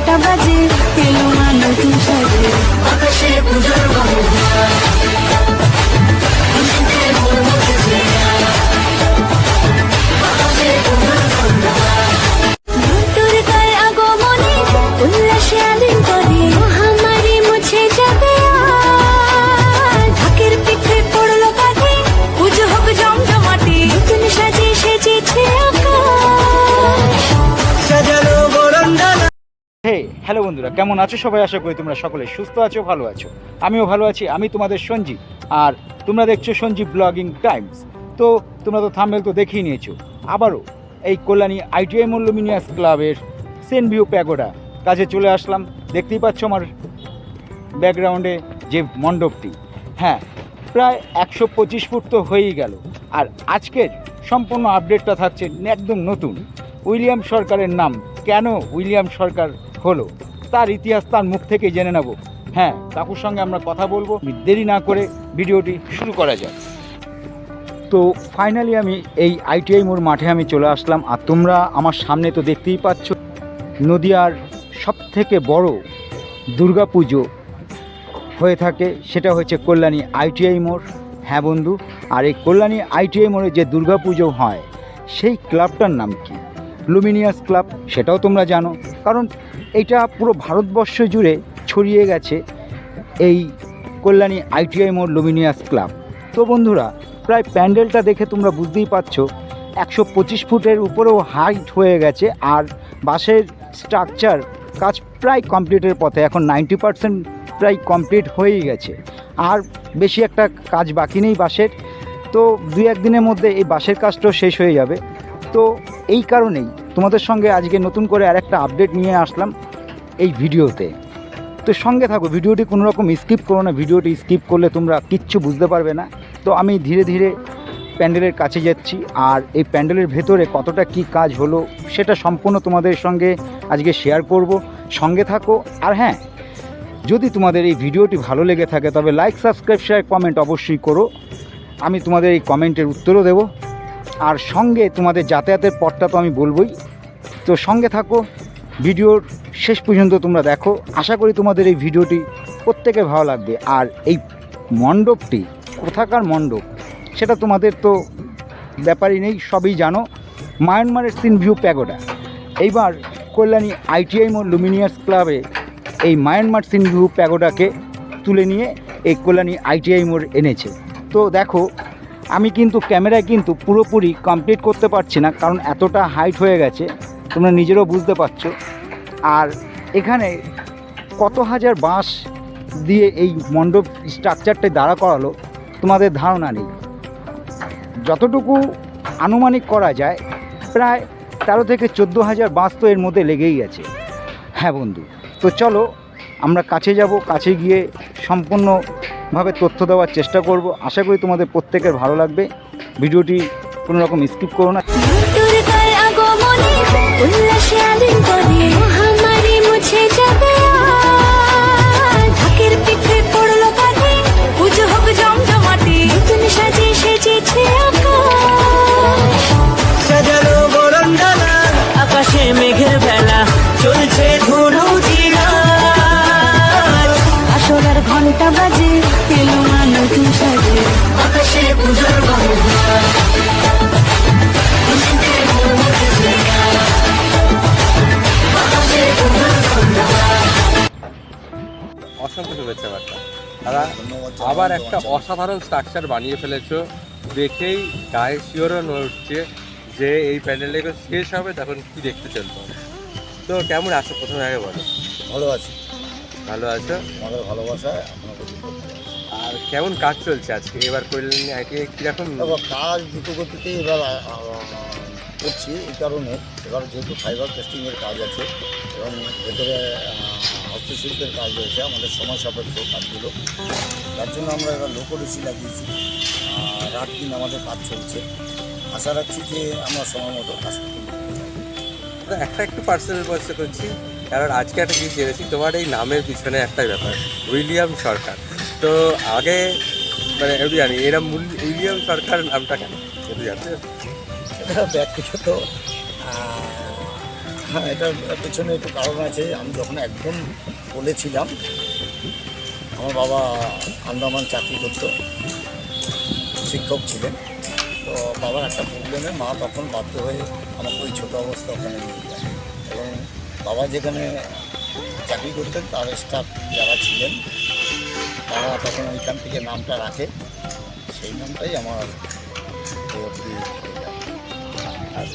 ঘণ্টা বাজে এলো মা নতুন সাজে। আকাশে পুজোর আগমনে উল্লাসে আলিঙ্গন হ্যালো বন্ধুরা, কেমন আছো সবাই? আশা করি তোমরা সকলে সুস্থ আছো, ভালো আছো। আমিও ভালো আছি, আমি তোমাদের সঞ্জীব, আর তোমরা দেখছ সঞ্জীব ব্লগিং টাইমস। তো তোমরা তো থাম্বেল তো দেখেই নিয়েছো। আবারও এই কল্যাণী আইটিআই মল্লুমিনিয়াস ক্লাবের সেন ভিউ প্যাগোডা কাজে চলে আসলাম। দেখতেই পাচ্ছ আমার ব্যাকগ্রাউন্ডে যে মণ্ডপটি। হ্যাঁ প্রায় একশো পঁচিশ ফুট তো হয়েই গেল। আর আজকের সম্পূর্ণ আপডেটটা থাকছে একদম নতুন। উইলিয়াম সরকারের নাম। কেন উইলিয়াম সরকার হলো। তার ইতিহাস তার মুখ থেকে জেনে নেব। হ্যাঁ কাকুর সঙ্গে আমরা কথা বলব। দেরি না করে ভিডিওটি শুরু করা যাক। তো ফাইনালি আমি এই আইটিআই মোড় মাঠে আমি চলে আসলাম। আর তোমরা আমার সামনে তো দেখতেই পাচ্ছ, নদিয়ার সব থেকে বড় দুর্গাপুজো হয়ে থাকে। সেটা হচ্ছে কল্যাণী আইটিআই মোড়। হ্যাঁ বন্ধু, আর এই কল্যাণী আইটিআই মোড়ে যে দুর্গাপুজো হয়, সেই ক্লাবটার নাম কি? লুমিনিয়াস ক্লাব, সেটাও তোমরা জানো। কারণ এটা পুরো ভারতবর্ষ জুড়ে ছড়িয়ে গেছে এই কল্যাণী আইটিআই মোড় লুমিনিয়াস ক্লাব। তো বন্ধুরা, প্রায় প্যান্ডেলটা দেখে তোমরা বুঝতেই পারছ, একশো পঁচিশ ফুটের উপরেও হাইট হয়ে গেছে আর বাসের স্ট্রাকচার কাজ প্রায় কমপ্লিটের পথে, এখন নাইনটি পার্সেন্ট প্রায় কমপ্লিট হয়েই গেছে। আর বেশি একটা কাজ বাকি নেই বাসের তো দুই একদিনের মধ্যে এই বাসের কাজটাও শেষ হয়ে যাবে। তো এই কারণেই তোমাদের সঙ্গে আজকে নতুন করে আর একটা আপডেট নিয়ে আসলাম। এই ভিডিওতে। তো সঙ্গে থাকো, ভিডিওটি কোনো রকম স্কিপ করো না, ভিডিওটি স্কিপ করলে তোমরা কিচ্ছু বুঝতে পারবে না। তো আমি ধীরে ধীরে প্যান্ডেলের কাছে যাচ্ছি, আর এই প্যান্ডেলের ভেতরে কতটা কি কাজ হলো সেটা সম্পূর্ণ তোমাদের সঙ্গে আজকে শেয়ার করব। সঙ্গে থাকো, আর হ্যাঁ যদি তোমাদের এই ভিডিওটি ভালো লেগে থাকে, তবে লাইক সাবস্ক্রাইব শেয়ার কমেন্ট অবশ্যই করো। আমি তোমাদের এই কমেন্টের উত্তরও দেব। আর সঙ্গে তোমাদের যাতায়াতের পথটা তো আমি বলবই। তো সঙ্গে থাকো। ভিডিওর শেষ পর্যন্ত তোমরা দেখো। আশা করি তোমাদের এই ভিডিওটি প্রত্যেকের ভালো লাগবে। আর এই মণ্ডপটি, কোথাকার মণ্ডপ, সেটা তোমাদের তো ব্যাপারই নেই, সবই জানো। মায়ানমারের সিন ভিউ প্যাগোডা। এইবার কল্যাণী আইটিআই মোড় লুমিনিয়াস ক্লাবে এই মায়ানমার সিন ভিউ প্যাগোডাকে তুলে নিয়ে এই কল্যাণী আইটিআই মোড় এনেছে। তো দেখো, আমি কিন্তু ক্যামেরায় কিন্তু পুরোপুরি কমপ্লিট করতে পারছি না, কারণ এতটা হাইট হয়ে গেছে। তোমরা নিজেরাও বুঝতে পারছ। আর এখানে কত হাজার বাঁশ দিয়ে এই মণ্ডপ স্ট্রাকচারটা দাঁড়া করালো, তোমাদের ধারণা নেই। যতটুকু আনুমানিক করা যায়, প্রায় তেরো থেকে চোদ্দ হাজার বাঁশ তো এর মধ্যে লেগেই গেছে হ্যাঁ বন্ধু, তো চলো, আমরা কাছে যাব, কাছে গিয়ে সম্পূর্ণভাবে তথ্য দেওয়ার চেষ্টা করব। আশা করি তোমাদের প্রত্যেকের ভালো লাগবে। ভিডিওটি কোনো রকম স্কিপ করো না। উল্লাসে আলিঙ্গনে আবার একটা অসাধারণ স্ট্রাকচার বানিয়ে ফেলেছো। দেখেই গায়ে শিওরন উঠছে যে এই প্যান্ডেলটা যখন শেষ হবে তখন কি দেখতে চলবো? তো কেমন আছো প্রথমে আগে বলো। ভালো আছি। ভালো আছো? আমাদের আপনাকে আর কেমন কাজ চলছে আজকে? এবার করলেন আইটি কীরকম? কাজ দ্রুত গতিতে এবার করছি এই কারণে। এবার যেহেতু ফাইবার টেস্টিংয়ের কাজ আছে এবং ভেতরে হস্তশিল্পের কাজ রয়েছে আমাদের সময় সাপেক্ষ কাজগুলো। তার জন্য আমরা এবার লোকরিসি লাগিয়েছি। রাত দিন আমাদের কাজ চলছে। আশা রাখছি যে আমরা সময় মতো কাজ করতে একটা একটু পার্সোনাল বয়সে করছি। কারণ আজকে একটা জিনিস জেনেছি তোমার এই নামের পিছনে একটাই ব্যাপার উইলিয়াম সরকার। তো আগে মানে আমি জানি এরা মূল উইলিয়াম সরকার নামটা কেন? জানতে এটা ব্যক্তিগত হ্যাঁ এটার পেছনে একটু কারণ আছে। আমি যখন একদম বলেছিলাম, আমার বাবা আন্দামান চাকরি করতো, শিক্ষক ছিলেন। তো বাবার একটা প্রবলেমে মা তখন বাধ্য হয়ে আমাকে ওই ছোটো অবস্থা ওখানে এবং বাবা যেখানে চাকরি করতেন তার স্টাফ যারা ছিলেন, তারা তখন ওইখান থেকে নামটা রাখে। সেই নামটাই আমার অবধি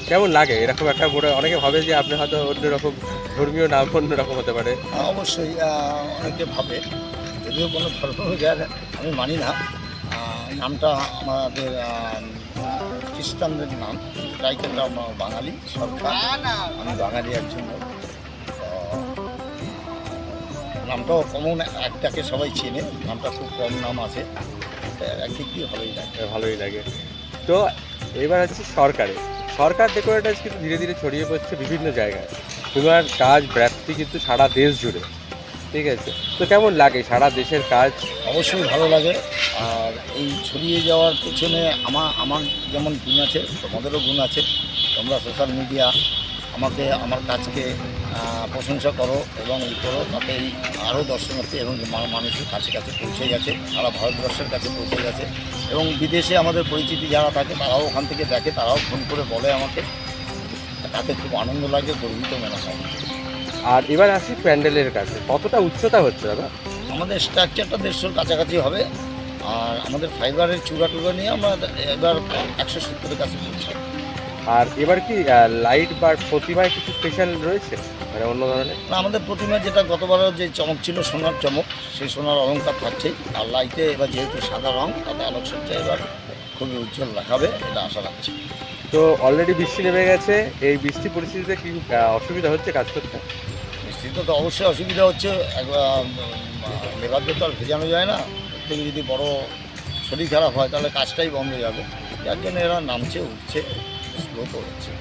কেমন লাগে? এরকম একটা বড় অনেকে ভাবে যে আপনি হয়তো অন্যরকম ধর্মীয় নাম অন্যরকম হতে পারে। অবশ্যই অনেকে ভাবে যদিও কোনো ধর্মের আমি মানি না। নামটা আমাদের খ্রিস্টানদের নাম তাই কিন্তু আমরা বাঙালি সরকার আমি বাঙালি একজন নামটাও কমন একটাকে সবাই চেনে নামটা খুব কম নাম আছে। একদিক দিয়ে ভালোই লাগে। ভালোই লাগে। তো এবার হচ্ছে সরকারে সরকার ডেকোরেটার্স কিন্তু ধীরে ধীরে ছড়িয়ে পড়ছে বিভিন্ন জায়গায়। তোমার কাজ, ব্যাপ্তি কিন্তু সারা দেশ জুড়ে। ঠিক আছে? তো কেমন লাগে সারা দেশের কাজ? অবশ্যই ভালো লাগে। আর এই ছড়িয়ে যাওয়ার পেছনে আমার আমার যেমন গুণ আছে, তোমাদেরও গুণ আছে। তোমরা সোশ্যাল মিডিয়া আমাকে আমার কাজকে প্রশংসা করো এবং ই করো তাতে এই আরও দর্শনার্থী এবং মানুষের কাছে কাছে পৌঁছে গেছে সারা ভারতবর্ষের কাছে পৌঁছে গেছে। এবং বিদেশে আমাদের পরিচিতি যারা থাকে তারাও ওখান থেকে দেখে তারাও ফোন করে বলে আমাকে। তাতে খুব আনন্দ লাগে গর্বিত মেলা হয়। আর এবার আসি প্যান্ডেলের কাছে। কতটা উচ্চতা হচ্ছে দাদা? আমাদের স্ট্রাকচারটা দেড়শোর কাছাকাছি হবে। আর আমাদের ফাইবারের চূড়া টুড়া নিয়ে আমরা এবার একশো সত্তরের কাছে পৌঁছাই আর এবার কি লাইট বা প্রতিমায় কিছু স্পেশাল রয়েছে? মানে অন্য ধরনের? না আমাদের প্রতিমা যেটা গতবারও যে চমক ছিল সোনার চমক সেই সোনার অলঙ্কার থাকছেই আর লাইটে এবার যেহেতু সাদা রং তাতে আলোকসজ্জা এবার খুবই উজ্জ্বল রাখাবে এটা আশা রাখছি। তো অলরেডি বৃষ্টি নেমে গেছে এই বৃষ্টি পরিস্থিতিতে কি অসুবিধা হচ্ছে কাজ করতে? নিশ্চিত তো অবশ্যই অসুবিধা হচ্ছে লেবারদের তো আর ভেজানো যায় না। থেকে যদি বড় শরীর খারাপ হয় তাহলে কাজটাই বন্ধ হয়ে যাবে। যার জন্য এরা নামছে উঠছে। স্লো করছে।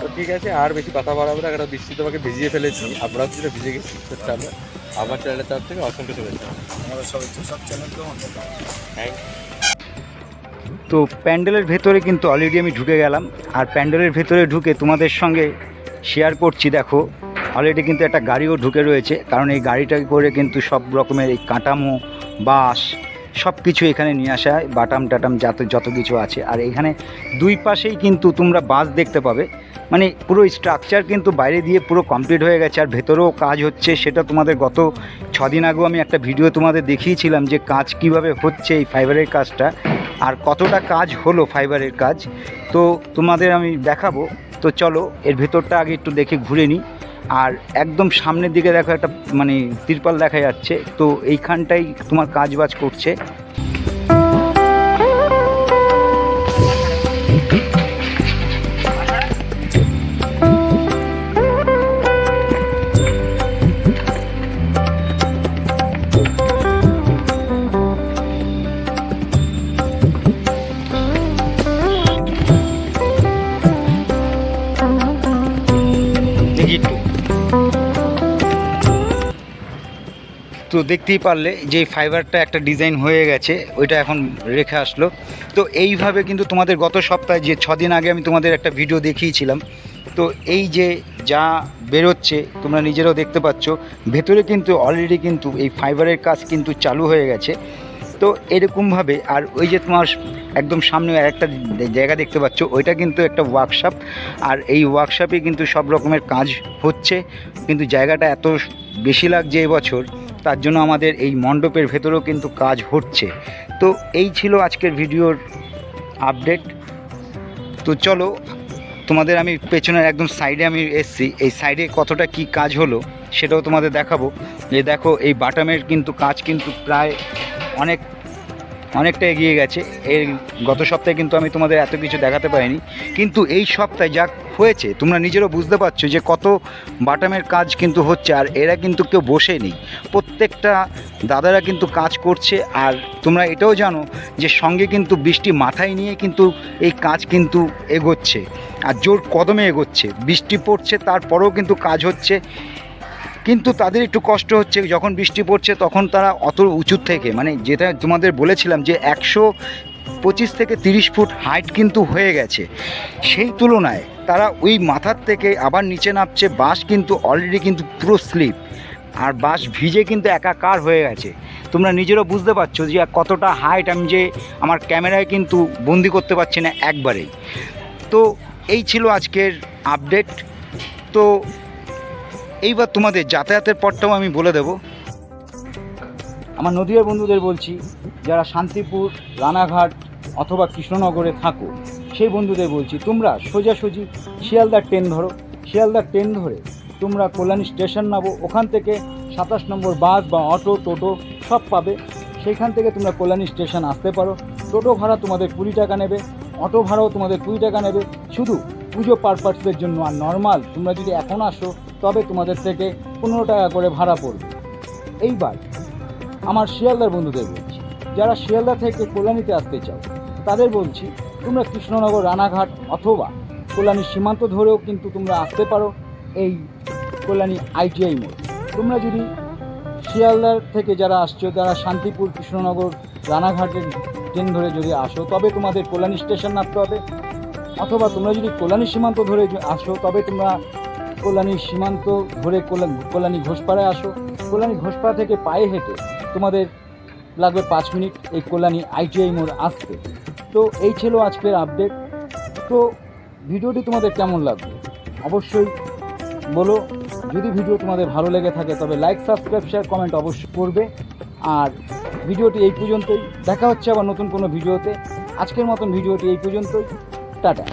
তো ঠিক আছে আর বেশি কথা বাড়াবো না কারণ বৃষ্টি তোমাকে ভিজিয়ে ফেলেছি। আমরাও কিছুটা ভিজে গেছি চলো। আমার চ্যানেলের তরফ থেকে অসংখ্য শুভেচ্ছা। আমাদের সবাই সব থ্যাংক তো প্যান্ডেলের ভেতরে কিন্তু অলরেডি আমি ঢুকে গেলাম। আর প্যান্ডেলের ভেতরে ঢুকে তোমাদের সঙ্গে শেয়ার করছি দেখো। অলরেডি কিন্তু একটা গাড়িও ঢুকে রয়েছে। কারণ এই গাড়িটা করে কিন্তু সব রকমের এই কাঁটামো বাঁশ সব কিছু এখানে নিয়ে আসা হয় বাটাম টাটাম যত যত কিছু আছে। আর এখানে দুই পাশেই কিন্তু তোমরা বাস দেখতে পাবে। মানে পুরো স্ট্রাকচার কিন্তু বাইরে দিয়ে পুরো কমপ্লিট হয়ে গেছে। আর ভেতরেও কাজ হচ্ছে, সেটা তোমাদের গত ছদিন আগেও আমি একটা ভিডিও তোমাদের দেখিয়েছিলাম যে কাজ কীভাবে হচ্ছে এই ফাইবারের কাজটা, আর কতটা কাজ হলো ফাইবারের কাজ। তো তোমাদের আমি দেখাবো। তো চলো, এর ভেতরটা আগে একটু দেখে ঘুরে নিই। আর একদম সামনের দিকে দেখো একটা মানে তিরপাল দেখা যাচ্ছে। তো এইখানটাই তোমার কাজ বাজ করছে। তো দেখতেই পারলে যে ফাইবারটা একটা ডিজাইন হয়ে গেছে, ওইটা এখন রেখে আসলো। তো এইভাবে কিন্তু তোমাদের গত সপ্তাহে যে ছদিন আগে আমি তোমাদের একটা ভিডিও দেখিয়েছিলাম, তো এই যে যা বেরোচ্ছে, তোমরা নিজেরাও দেখতে পাচ্ছ, ভেতরে কিন্তু অলরেডি কিন্তু এই ফাইবারের কাজ কিন্তু চালু হয়ে গেছে। তো এরকমভাবে, আর ওই যে তোমার একদম সামনে একটা জায়গা দেখতে পাচ্ছ, ওইটা কিন্তু একটা ওয়ার্কশপ আর এই ওয়ার্কশপে কিন্তু সব রকমের কাজ হচ্ছে। কিন্তু জায়গাটা এত বেশি লাগছে এবছর তার জন্য আমাদের এই মণ্ডপের ভেতরেও কিন্তু কাজ হচ্ছে। তো এই ছিল আজকের ভিডিওর আপডেট। তো চলো, তোমাদের আমি পেছনের একদম সাইডে আমি এসছি। এই সাইডে কতটা কি কাজ হলো সেটাও তোমাদের দেখাবো। যে দেখো, এই বাটামের কিন্তু কাজ কিন্তু প্রায় অনেক অনেকটা এগিয়ে গেছে। এর গত সপ্তাহে কিন্তু আমি তোমাদের এত কিছু দেখাতে পারিনি। কিন্তু এই সপ্তাহে যা হয়েছে, তোমরা নিজেরও বুঝতে পারছ যে কত বাটামের কাজ কিন্তু হচ্ছে, আর এরা কিন্তু কেউ বসে নেই প্রত্যেকটা দাদারা কিন্তু কাজ করছে, আর তোমরা এটাও জানো যে সঙ্গে কিন্তু বৃষ্টি মাথায় নিয়ে কিন্তু এই কাজ কিন্তু এগোচ্ছে। আর জোর কদমে এগোচ্ছে। বৃষ্টি পড়ছে, তারপরেও কিন্তু কাজ হচ্ছে। কিন্তু তাদের একটু কষ্ট হচ্ছে, যখন বৃষ্টি পড়ছে তখন তারা অত উঁচু থেকে মানে যেটা তোমাদের বলেছিলাম যে একশো পঁচিশ থেকে তিরিশ ফুট হাইট কিন্তু হয়ে গেছে। সেই তুলনায় তারা ওই মাথার থেকে আবার নিচে নামছে বাস কিন্তু অলরেডি কিন্তু পুরো স্লিপ আর বাস ভিজে কিন্তু একাকার হয়ে গেছে। তোমরা নিজেরও বুঝতে পারছ যে কতটা হাইট আমি যে আমার ক্যামেরায় কিন্তু বন্দি করতে পারছি না একবারেই। তো এই ছিল আজকের আপডেট তো এইবার তোমাদের যাতায়াতের পথটাও আমি বলে দেব। আমার নদীয়ার বন্ধুদের বলছি, যারা শান্তিপুর, রানাঘাট অথবা কৃষ্ণনগরে থাকো, সেই বন্ধুদের বলছি, তোমরা সোজাসুজি শিয়ালদার ট্রেন ধরো। শিয়ালদার ট্রেন ধরে তোমরা কল্যাণী স্টেশন নামো, ওখান থেকে সাতাশ নম্বর বাস বা অটো, টোটো সব পাবে। সেইখান থেকে তোমরা কল্যাণী স্টেশন আসতে পারো। টোটো ভাড়া তোমাদের কুড়ি টাকা নেবে, অটো ভাড়াও তোমাদের কুড়ি টাকা নেবে। শুধু পুজো পারপাসের জন্য। আর নর্মাল তোমরা যদি এখন আসো, তবে তোমাদের থেকে পনেরো টাকা করে ভাড়া পড়বে। এইবার আমার শিয়ালদার বন্ধুদের বলছি, যারা শিয়ালদা থেকে কল্যাণীতে আসতে চাও, তাদের বলছি, তোমরা কৃষ্ণনগর, রানাঘাট অথবা কল্যাণী সীমান্ত ধরেও কিন্তু তোমরা আসতে পারো এই কল্যাণী আইটিআই মোড় তোমরা যদি শিয়ালদার থেকে যারা আসছো, তারা শান্তিপুর, কৃষ্ণনগর, রানাঘাটের ট্রেন ধরে যদি আসো, তবে তোমাদের কল্যাণী স্টেশন নামতে হবে। অথবা তোমরা যদি কল্যাণী সীমান্ত ধরে আসো, তবে তোমরা কল্যাণী সীমান্ত ধরে কল্যাণ- কল্যাণী ঘোষপাড়ায় আসো। কল্যাণী ঘোষপাড়া থেকে পায়ে হেঁটে তোমাদের লাগবে পাঁচ মিনিট এই কল্যাণী আইটিআই মোড় আসতে। তো এই ছিল আজকের আপডেট তো ভিডিওটি তোমাদের কেমন লাগবে অবশ্যই বলো। যদি ভিডিও তোমাদের ভালো লেগে থাকে, তবে লাইক সাবস্ক্রাইব শেয়ার কমেন্ট অবশ্যই করবে। আর ভিডিওটি এই পর্যন্তই। দেখা হচ্ছে আবার নতুন কোনো ভিডিওতে। আজকের মতন ভিডিওটি এই পর্যন্তই। টাটা